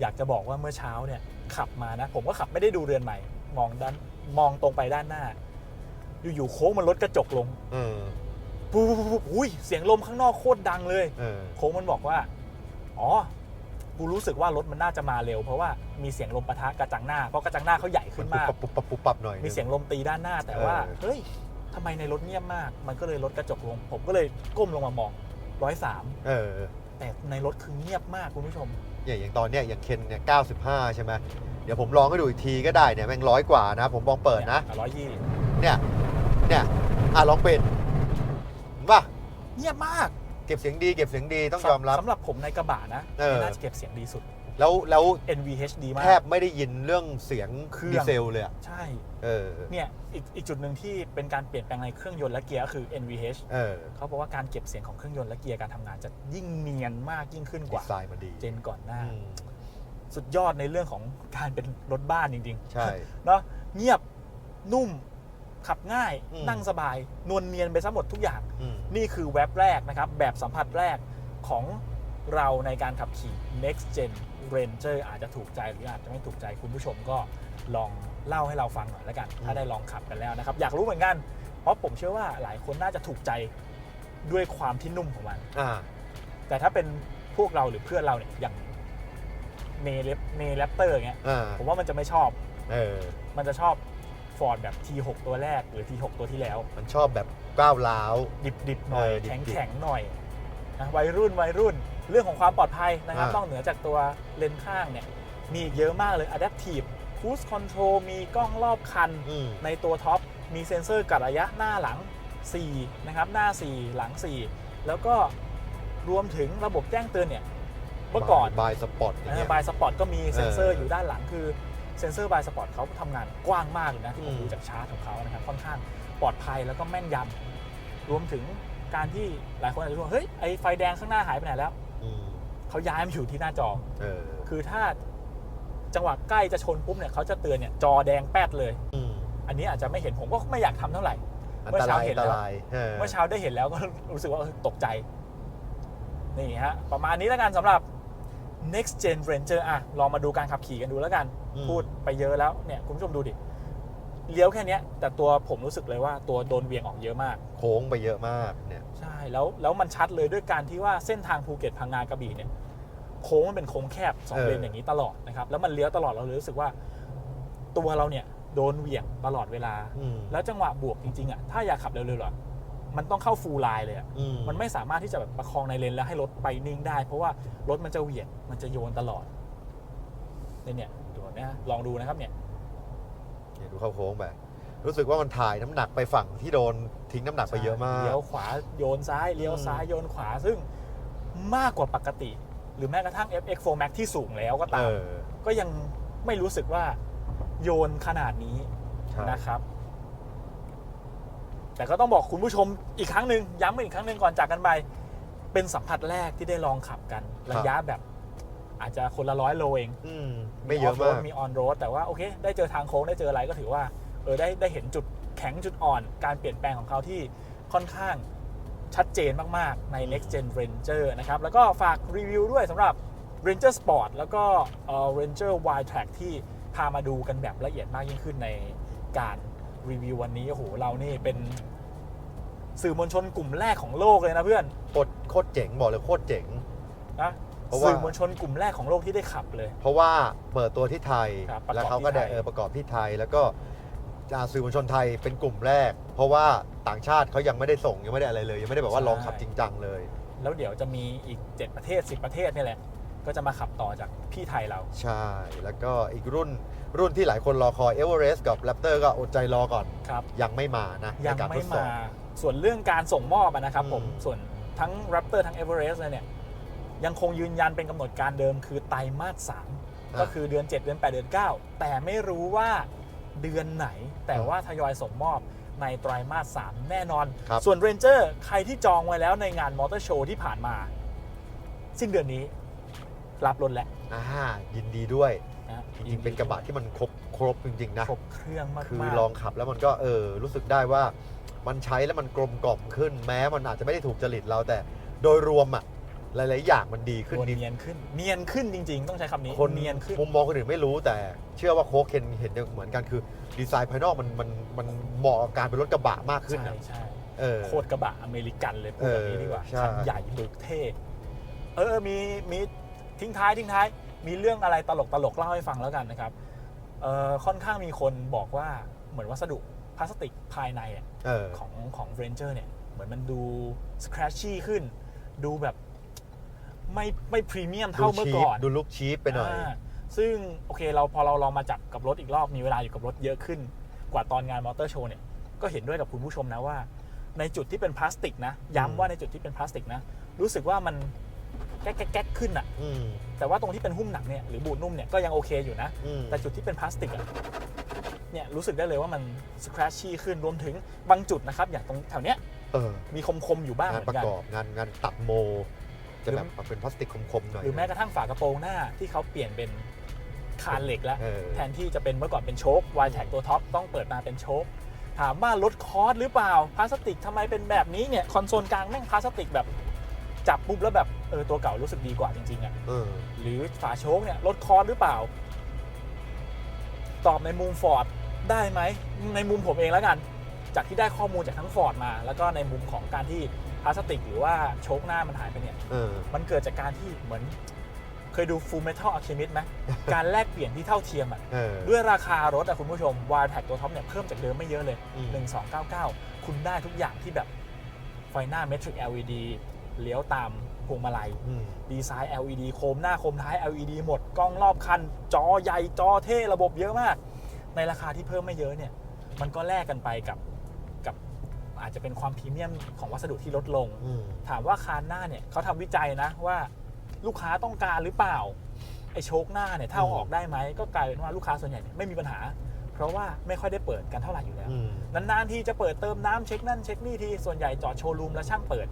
Speaker 2: อยากจะบอกว่าเมื่อเช้าเนี่ย ขับมานะ ผมก็ขับไม่ได้ดูเรือนใหม่ มองด้านมองตรงไปด้านหน้า อยู่ๆโค้งมันลดกระจกลง
Speaker 1: เออ
Speaker 2: ปุ๊บปุ๊บปุ๊บอุ้ยเสียงลมข้างนอกโคตรดังเลย
Speaker 1: เออ
Speaker 2: โค้งมันบอกว่า อ๋อ กูรู้สึกว่ารถมันน่าจะมาเร็ว เพราะว่ามีเสียงลมปะทะกระจังหน้า เพราะกระจังหน้าเขาใหญ่
Speaker 1: มั
Speaker 2: ขึ้
Speaker 1: น
Speaker 2: น
Speaker 1: ปุ๊บ
Speaker 2: มาก
Speaker 1: ปับปุ๊บปับปุ๊บปับหน่อย
Speaker 2: มีเสียงลมตีด้านหน้าแต่ว่า
Speaker 1: เออ
Speaker 2: เฮ้ยทำไมในรถเงียบมาก มันก็เลยลดกระจกลง ผมก็เลยก้มลงมามองร้อยสาม
Speaker 1: เออ
Speaker 2: แต่ในรถคือเงียบมากคุณผู้ชม
Speaker 1: เนี่ยอย่างตอนเนี้ยอย่างเคนเนี่ย95ใช่ไหมเดี๋ยวผมลองให้ดูอีกทีก็ได้เนี่ยแม่งร้อยกว่านะ ผมลองเปิดนะ
Speaker 2: ร้อยยี่
Speaker 1: เนี่ยเนี่ยอะลองปิดเห็นป่ะ
Speaker 2: เงียบมาก
Speaker 1: เก็บเสียงดีเก็บเสียงดีต้องยอมรับ
Speaker 2: สำหรับผมในกระบะนะ
Speaker 1: เออ
Speaker 2: น่าจะเก็บเสียงดีสุด
Speaker 1: แล้วแล้ว
Speaker 2: NVH ดีมาก
Speaker 1: แทบไม่ได้ยินเรื่องเสียง
Speaker 2: เครื่อง
Speaker 1: ดีเซลเลยอะ
Speaker 2: ใช่
Speaker 1: เออ
Speaker 2: เนี่ยอีกอีกจุดหนึ่งที่เป็นการเปลี่ยนแปลงในเครื่องยนต์และเกียร์ก็คือ NVH
Speaker 1: เออ
Speaker 2: เขาบอกว่าการเก็บเสียงของเครื่องยนต์และเกียร์การทำงานจะยิ่งเนียนมากยิ่งขึ้นก
Speaker 1: ดี
Speaker 2: ว่า
Speaker 1: ไซน์มันดี
Speaker 2: เจนก่อนหน้า
Speaker 1: อืม
Speaker 2: สุดยอดในเรื่องของการเป็นรถบ้านจริงๆ
Speaker 1: ใช่
Speaker 2: เนาะเงียบนุ่มขับง่าย
Speaker 1: อืม
Speaker 2: นั่งสบาย นวลเนียนไปซะหมดทุกอย่าง
Speaker 1: อืม
Speaker 2: นี่คือแว็บแรกนะครับ แบบสัมผัสแรกของเราในการขับขี่ next gen ranger อาจจะถูกใจหรืออาจจะไม่ถูกใจคุณผู้ชมก็ลองเล่าให้เราฟังหน่อยแล้วกัน ถ้าได้ลองขับกันแล้วนะครับ อยากรู้เหมือนกัน เพราะผมเชื่อว่าหลายคนน่าจะถูกใจด้วยความที่นุ่มของมัน
Speaker 1: อ่า
Speaker 2: แต่ถ้าเป็นพวกเราหรือเพื่อนเราเนี่ยอย่างเนเลเนแรปเตอร์เงี้ย
Speaker 1: อ่า
Speaker 2: ผมว่ามันจะไม่ชอบ
Speaker 1: เออ
Speaker 2: มันจะชอบฟอร์ดแบบ T6 ตัวแรกหรือ T6 ตัวที่แล้ว
Speaker 1: มันชอบแบบก้าวร้าว
Speaker 2: ดิบๆหน่อย
Speaker 1: เออดิบๆ
Speaker 2: แข็งแข็งๆหน่อยนะวัยรุ่นวัยรุ่น เรื่องของความปลอดภัยนะครับ
Speaker 1: อ่าน
Speaker 2: อกเหนือจากตัวเลนข้างเนี่ยมีอีกเยอะมากเลย Adaptive Cruise Control มีกล้องรอบคัน
Speaker 1: อืม
Speaker 2: ในตัวท็อปมีเซ็นเซอร์กัดระยะหน้าหลัง 4 นะครับ หน้า 4 หลัง 4 แล้วก็รวมถึงระบบแจ้งเตือนเนี่ยเมื่อก่อน
Speaker 1: บายสปอร์ตอย่างเงี้ย
Speaker 2: บายสปอร์ตก็มีเซ็นเซอร์
Speaker 1: เออ
Speaker 2: อ
Speaker 1: อ
Speaker 2: ยู่ด้านหลังคือเซ็นเซอร์บายสปอร์ตเขาทำงานกว้างมากเลยนะ ที่ผม
Speaker 1: อืม
Speaker 2: ดูจากชาร์ตของเขานะครับ ค่อนข้างปลอดภัยแล้วก็แม่นยำรวมถึงการที่หลายคนอาจจะรู้ว่าเฮ้ยไอไฟแดงข้างหน้าหายไปไหนแล้ว
Speaker 1: อืม
Speaker 2: เขาย้ายมาอยู่ที่หน้าจอ
Speaker 1: เออ
Speaker 2: คือถ้าจังหวะใกล้จะชนปุ๊บเนี่ยเขาจะเตือนเนี่ยจอแดงแป๊ดเลย
Speaker 1: อืม
Speaker 2: อันนี้อาจจะไม่เห็นผมก็ไม่อยากทำเท่าไหร่
Speaker 1: อัน
Speaker 2: เมื่อ
Speaker 1: ต
Speaker 2: เช้ารา
Speaker 1: ย
Speaker 2: เห็
Speaker 1: อั
Speaker 2: น
Speaker 1: น
Speaker 2: แล้ว
Speaker 1: ตรายเออ
Speaker 2: เมื่อเช้าได้เห็นแล้วก็ รู้สึกว่าเออตกใจ นี่ฮะ ประมาณนี้แล้วกันสำหรับ next gen ranger อะ ลองมาดูการขับขี่กันดูแล้วกัน
Speaker 1: อืม
Speaker 2: พูดไปเยอะแล้วเนี่ยคุณผู้ชมดูดิเลี้ยวแค่เนี้ย แต่ตัวผมรู้สึกเลยว่าตัวโดนเวียงออกเยอะมาก
Speaker 1: โค้งไปเยอะมากเนี่ย
Speaker 2: ใช่แล้วแล้วมันชัดเลยด้วยการที่ว่าเส้นทางภูเก็ตพังงากระบี่เนี่ยโค้งมันเป็นโค้งแคบสอง
Speaker 1: เออ
Speaker 2: เลนอย่างนี้ตลอดนะครับแล้วมันเลี้ยวตลอดเราเลยรู้สึกว่า ตัวเราเนี่ยโดนเหวี่ยงตลอดเวลา
Speaker 1: อืม
Speaker 2: แล้วจังหวะบวกจริงๆอะถ้าอยากขับเร็วๆอะมันต้องเข้าฟูลไลน์เลยอะ
Speaker 1: อืม
Speaker 2: มันไม่สามารถที่จะแบบประคองในเลนแล้วให้รถไปนิ่งได้ เพราะว่ารถมันจะเหวี่ยงมันจะโยนตลอดเนี่ยเนี่ยดูนะลองดูนะครับเนี่ย
Speaker 1: เนี่ยดูเข้าโค้งไป รู้สึกว่ามันถ่ายน้ำหนักไปฝั่งที่โดนทิ้งน้ำหนักไปเยอะมาก
Speaker 2: เลี้ยวขวาโยนซ้ายเลี้ยว
Speaker 1: อืม
Speaker 2: ซ้ายโยนขวาซึ่งมากกว่าปกติ หรือแม้กระทั่ง FX4 Max ที่สูงแล้วก็
Speaker 1: เอ
Speaker 2: ตาม
Speaker 1: อ
Speaker 2: ก็ยังไม่รู้สึกว่าโยนขนาดนี้
Speaker 1: ใช่
Speaker 2: นะครับ แต่ก็ต้องบอกคุณผู้ชมอีกครั้งหนึ่งย้ำอีกครั้งหนึ่งก่อนจากกันไป เป็นสัมผัสแรกที่ได้ลองขับกัน ระยะแบบ อาจจะคนละร้อยโลเอง
Speaker 1: อืมไม่เยอะมาก
Speaker 2: มีออนโรดแต่ว่าโอเค ได้เจอทางโค้งได้เจออะไรก็ถือว่า เออได้ได้เห็นจุดแข็งจุดอ่อน การเปลี่ยนแปลงของเขาที่ค่อนข้างชัดเจนมาก ๆ ใน next gen ranger นะครับ แล้วก็ฝากรีวิวด้วยสำหรับ ranger sport แล้วก็เอ่อ ranger wide track ที่พามาดูกันแบบละเอียดมากยิ่งขึ้นในการรีวิววันนี้โอ้โหเรานี่เป็นสื่อมวลชนกลุ่มแรกของโลกเลยนะเพื่อน
Speaker 1: โคตรโคตรเจ๋งบอกเลยโคตรเจ๋ง
Speaker 2: นะ
Speaker 1: เพราะว่า
Speaker 2: สื่อมวลชนกลุ่มแรกของโลกที่ได้ขับเลย
Speaker 1: เพราะว่าเปิดตัวที่ไทย
Speaker 2: ครับประกอบ
Speaker 1: แล้วเขาก็ได้
Speaker 2: ที่ไทย
Speaker 1: เออประกอบที่ไทย แล้วก็ อ่าสื่อมวลชนไทยเป็นกลุ่มแรก เพราะว่าต่างชาติเขายังไม่ได้ส่งยังไม่ได้อะไรเลย ยังไม่ได้แบบว่าลองขับจริงจังเลย
Speaker 2: แล้วเดี๋ยวจะมีอีก 7 ประเทศ 10 ประเทศนี่แหละ ก็จะมาขับต่อจากพี่ไทยเรา
Speaker 1: ใช่ แล้วก็อีกรุ่นรุ่นที่หลายคนรอคอยเอเวอเรสต์กับ Raptor ก็อดใจรอก่อน
Speaker 2: ครับ
Speaker 1: ยังไม่มานะ
Speaker 2: ยัง
Speaker 1: ในการท
Speaker 2: ไม่
Speaker 1: ดสอ
Speaker 2: มา
Speaker 1: บ
Speaker 2: ส่วนเรื่องการส่งมอบอะนะครับผม
Speaker 1: อืม
Speaker 2: ส่วนทั้ง Raptor ทั้ง Everest เลยเนี่ย ยังคงยืนยันเป็นกำหนดการเดิมคือไตรมาส3ก็คือเดือน 7 เดือน 8 เดือน 9 แต่ไม่รู้ว่า เดือนไหน แต่ว่าทยอยส่งมอบในไตรมาส 3 แน่นอน
Speaker 1: ครับ
Speaker 2: ส่วน Ranger ใครที่จองไว้แล้วในงานมอเตอร์โชว์ที่ผ่านมา สิ้นเดือนนี้รับรถแล้ว
Speaker 1: อ่ายินดีด้วย
Speaker 2: นะ
Speaker 1: จริงๆ เป็นกระบะที่มันครบครบจริง ๆ นะ
Speaker 2: ครบเครื่องมากๆ
Speaker 1: คือลองขับแล้วมันก็เออรู้สึกได้ว่า มันใช้แล้วมันกลมกล่อมขึ้น แม้มันอาจจะไม่ได้ถูกจริตเราแต่โดยรวมอะ หลาย ๆ อย่างมันดีขึ้น
Speaker 2: ตัว
Speaker 1: นิด
Speaker 2: เนียนขึ้น เนียนขึ้นจริง ๆ ต้องใช้คำนี้
Speaker 1: คน
Speaker 2: เนียนขึ้น
Speaker 1: มุมมองคนอื่นไม่รู้แต่ เชื่อว่าโค้กเคนเห็นเหมือนกันคือ ดีไซน์ภายนอกมันมันมันเหมาะกับการเป็นรถกระบะมากขึ้น
Speaker 2: ใช่
Speaker 1: อะ
Speaker 2: ใช่
Speaker 1: เออ
Speaker 2: โคตรกระบะอเมริกันเลยพูดแบบนี้ดีกว่า
Speaker 1: เออใช่
Speaker 2: คันใหญ่บึกเท่เออเออมีมีทิ้งท้ายทิ้งท้าย มีเรื่องอะไรตลกตลกเล่าให้ฟังแล้วกันนะครับเออค่อนข้างมีคนบอกว่าเหมือนวัสดุพลาสติกภายในอะ
Speaker 1: เออ
Speaker 2: ของของเรนเจอร์เนี่ย เหมือนมันดูสครัชชี่ขึ้น ดูแบบ ไม่ไม่พรีเมียม
Speaker 1: ดู
Speaker 2: เท่าเมื่อ
Speaker 1: ชี
Speaker 2: ก่
Speaker 1: พ
Speaker 2: อน
Speaker 1: ดูลุกชีพไปหน่อยา
Speaker 2: ซึ่งโอเคเราพอเราลองมาจับกับรถอีกรอบมีเวลาอยู่กับรถเยอะขึ้น กว่าตอนงานมอเตอร์โชว์เนี่ยก็เห็นด้วยกับคุณผู้ชมนะว่า ในจุดที่เป็นพลาสติกนะ
Speaker 1: อืม
Speaker 2: ย้ำว่าในจุดที่เป็นพลาสติกนะ รู้สึกว่ามันแก๊กแก๊กแก๊กขึ้นอะ
Speaker 1: อืม
Speaker 2: แต่ว่าตรงที่เป็นหุ้มหนังเนี่ยหรือบูดนุ่มเนี่ยก็ยังโอเคอยู่นะ
Speaker 1: อืม
Speaker 2: แต่จุดที่เป็นพลาสติกอะเนี่ยรู้สึกได้เลยว่ามันสครัชชี่ขึ้นรวมถึงบางจุดนะครับ อย่างตรงแถวเนี้ย
Speaker 1: เออ
Speaker 2: มีคมคมๆอยู่บ้าง
Speaker 1: งา
Speaker 2: เห
Speaker 1: น
Speaker 2: มื
Speaker 1: ป
Speaker 2: อนกัน
Speaker 1: ระกอบงานงานตัดโม จะ
Speaker 2: หรือ
Speaker 1: แบบเป็นพลาสติกคมๆหน่อย
Speaker 2: หรือแม้กระทั่งฝากระโปรงหน้าที่เขาเปลี่ยนเป็นคานเหล็กแล้ว
Speaker 1: เออ
Speaker 2: แทนที่จะเป็นเมื่อก่อนเป็นโชควายแท็กตัวท็อปต้องเปิดมาเป็นโชค ถามว่าลดคอสหรือเปล่าพลาสติกทำไมเป็นแบบนี้เนี่ย คอนโซลกลางแม่งพลาสติกแบบจับปุ๊บแล้วแบบเออตัวเก่ารู้สึกดีกว่าจริงๆอะ
Speaker 1: เออ
Speaker 2: หรือฝาโชคเนี่ยลดคอสหรือเปล่า ตอบในมุมฟอร์ดได้ไหมในมุมผมเองแล้วกัน จากที่ได้ข้อมูลจากทั้งฟอร์ดมา แล้วก็ในมุมของการที่ พลาสติกหรือว่าโชคหน้ามันหายไปเนี่ย
Speaker 1: เออ
Speaker 2: มันเกิดจากการที่เหมือน เคยดู Full Metal Alchemist ไหม การแลกเปลี่ยนที่เท่าเทียมอะ
Speaker 1: เออ
Speaker 2: ด้วยราคารถอะคุณผู้ชม w i r e t a g ตัวท็อปเนี่ยเพิ่มจากเดิมไม่เยอะเลย
Speaker 1: อืม
Speaker 2: 1299 คุณได้ทุกอย่างที่แบบไฟหน้า Metric LED เลี้ยวตามพวงมาลัย
Speaker 1: อืม
Speaker 2: ดีไซน์ LED โคมหน้าโคมท้าย LED หมด กล้องรอบคัน จอใหญ่ จอเท่ ระบบเยอะมาก ในราคาที่เพิ่มไม่เยอะเนี่ย มันก็แลกกันไปกับกับ อาจจะเป็นความพรีเมียมของวัสดุที่ลดลง
Speaker 1: อืม
Speaker 2: ถามว่าคานหน้าเนี่ยเขาทำวิจัยนะว่าลูกค้าต้องการหรือเปล่าไอ้โชคหน้าเนี่ยถ้าเอาออกได้ไหมก็กลายเป็นว่าลูกค้าส่วนใหญ่เนี่ยไม่มีปัญหา เพราะว่าไม่ค่อยได้เปิดกันเท่าไหร่อยู่แล้ว
Speaker 1: อืม
Speaker 2: นานๆที่จะเปิดเติมน้ำเช็คนั่นเช็คนี่ทีส่วนใหญ่จอดโชว์รูมแล้วช่างเปิด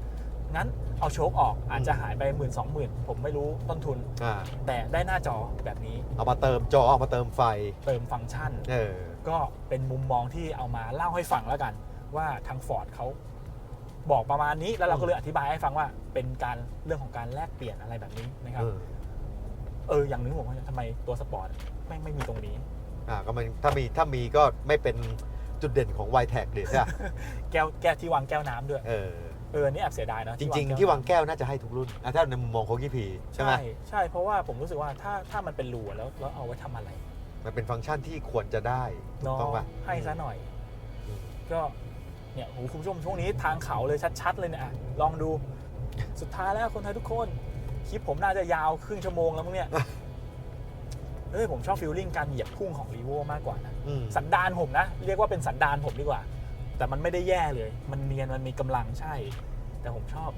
Speaker 2: งั้นเอาโชคออกอาจจะหายไปหมื่นสองหมื่นผมไม่รู้ต้นทุน
Speaker 1: อ่า
Speaker 2: แต่ได้หน้าจอแบบนี้
Speaker 1: เอามาเติมจอเอามาเติมไฟ
Speaker 2: เติมฟังก์ชัน
Speaker 1: เออ
Speaker 2: ก็เป็นมุมมองที่เอามาเล่าให้ฟังแล้วกัน ว่าทางฟอร์ดเขาบอกประมาณนี้แล้วเราก็เลยอธิบายให้ฟังว่าเป็นการเรื่องของการแลกเปลี่ยนอะไรแบบนี้นะครับ
Speaker 1: เออ
Speaker 2: เอออย่างหนึงผมว่าทำไมตัวสปอร์ตแม่งไม่มีตรงนี้
Speaker 1: อ่าก็มันถ้ามีถ้ามีก็ไม่เป็นจุดเด่นของ y t แท็กเดใช่ปะ
Speaker 2: แก้วแก้วที่วางแก้วน้ำด้วย
Speaker 1: เออ
Speaker 2: เอออนนี่แอบเสียดายนะ
Speaker 1: จริง ๆ ที่วางแก้วน่าจะให้ทุกรุ่นอะถ้าในมุมมองโคกี้พีใช่ไหม
Speaker 2: ใช่ใช่เพราะว่าผมรู้สึกว่าถ้าถ้ามันเป็นรูอะแล้วแล้วเอาไว้ทำอะไร
Speaker 1: มันเป็นฟังก์ชันที่ควรจะได้ถูก
Speaker 2: เนาะ
Speaker 1: ต้องป่ะ
Speaker 2: ให้ซะหน่อย
Speaker 1: อืม
Speaker 2: ก็ เนี่ยโหคุณผู้ชมช่วงนี้ทางเขาเลยชัด ๆ เลยเนี่ยอะลองดูสุดท้ายแล้วคนไทยทุกคนคลิปผมน่าจะยาวครึ่งชั่วโมงแล้วมั้งเนี่ยเอ้ยผมชอบฟีลลิ่งการเหยียบพุ่งของรีโวมากกว่านะ
Speaker 1: อืม
Speaker 2: สันดานผมนะ เรียกว่าเป็นสันดานผมดีกว่า แต่มันไม่ได้แย่เลย มันเนียนมันมีกำลังใช่ แต่ผมชอบ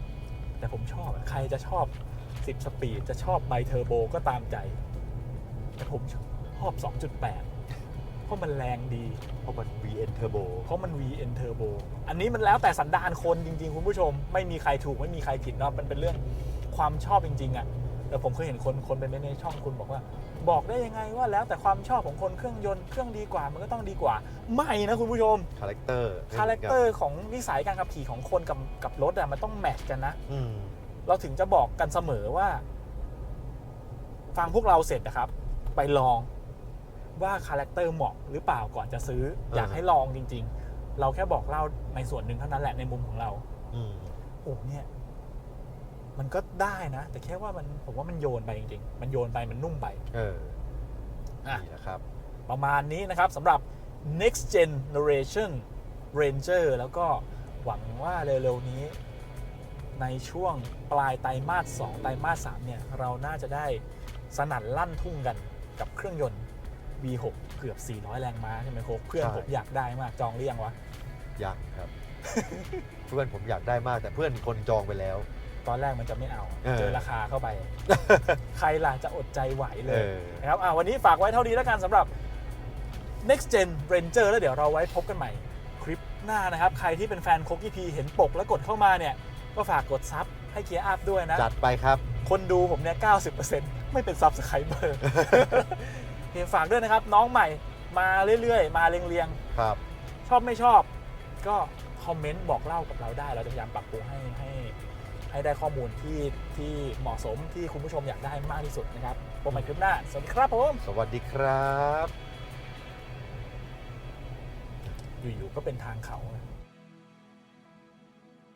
Speaker 2: แต่ผมชอบอะใครจะชอบ 10 สปีดจะชอบไบเทอร์โบก็ตามใจ แต่ผมชอบ 2.8 เพราะมันแรงดี
Speaker 1: เพราะมัน VN Turbo
Speaker 2: เพราะมัน VN Turbo อันนี้มันแล้วแต่สันดานคนจริง ๆ คุณผู้ชม ไม่มีใครถูกไม่มีใครผิดเนาะมันเป็นเรื่องความชอบจริง ๆอะ่ะแต่ผมเคยเห็นคนคนเป็นในช่องคุณบอกว่า บอกได้ยังไงว่าแล้วแต่ความชอบของคนเครื่องยนต์เครื่องดีกว่ามันก็ต้องดีกว่า ไม่นะคุณผู้ชม
Speaker 1: คาแรคเตอร์
Speaker 2: คาแรคเตอร์ของนิสัยการขับขี่ของคนกับกับรถอะมันต้องแมทช์กันนะ
Speaker 1: อืม
Speaker 2: เราถึงจะบอกกันเสมอว่า ฟังพวกเราเสร็จนะครับ ไปลอง ว่าคาแรคเตอร์เหมาะหรือเปล่าก่อนจะซื้อ อยากให้ลองจริง ๆ เราแค่บอกเล่าในส่วนหนึ่งเท่านั้นแหละในมุมของเรา
Speaker 1: อืม
Speaker 2: โอ้เนี่ย มันก็ได้นะ แต่แค่ว่ามันผมว่ามันโยนไปจริง ๆ มันโยนไปมันนุ่มไป
Speaker 1: เออ
Speaker 2: อะ
Speaker 1: นี่นะครับ
Speaker 2: ประมาณนี้นะครับสำหรับ next generation ranger แล้วก็หวังว่าเร็วๆนี้ ในช่วงปลายไตรมาส2ไตรมาส3เนี่ย เราน่าจะได้สนั่นลั่นทุ่งกันกับเครื่องยนต์ V6 เกือบ 400 แรงม้าใช่ไหมโคกเพื่อน
Speaker 1: ใช่
Speaker 2: ผมอยากได้มากจองเรียงวะ
Speaker 1: ยังครับ เพื่อนผมอยากได้มากแต่เพื่อนคนจองไปแล้ว
Speaker 2: ตอนแรกมันจะไม่เอา
Speaker 1: เออ
Speaker 2: เจอราคาเข้าไป ใครล่ะจะอดใจไหวเล
Speaker 1: เอยอ
Speaker 2: นะครับอะวันนี้ฝากไว้เท่านี้แล้วกันสำหรับ next gen ranger แล้วเดี๋ยวเราไว้พบกันใหม่คลิปหน้านะครับ ใครที่เป็นแฟนโคกี้พีเห็นปกแล้วกดเข้ามาเนี่ย ก็ฝากกดซับให้เกียร์อัพด้วยนะ
Speaker 1: จัดไปครับ
Speaker 2: คนดูผมเนี่ย 90%ไม่เป็นซับสไครเบอร์เพียง ฝากด้วยนะครับ น้องใหม่มาเรื่อยๆ มาเรียง
Speaker 1: ครับ
Speaker 2: ๆ ชอบไม่ชอบก็คอมเมนต์บอกเล่ากับเราได้ เราจะพยายามปรับปรุงให้ให้ให้ได้ข้อมูลที่ที่เหมาะสมที่คุณผู้ชมอยากได้มากที่สุดนะครับพบกันใหม่คลิปหน้า สวัสดีครับผม
Speaker 1: สวัสดีครับ
Speaker 2: อยู่ๆก็เป็นทางเขานะ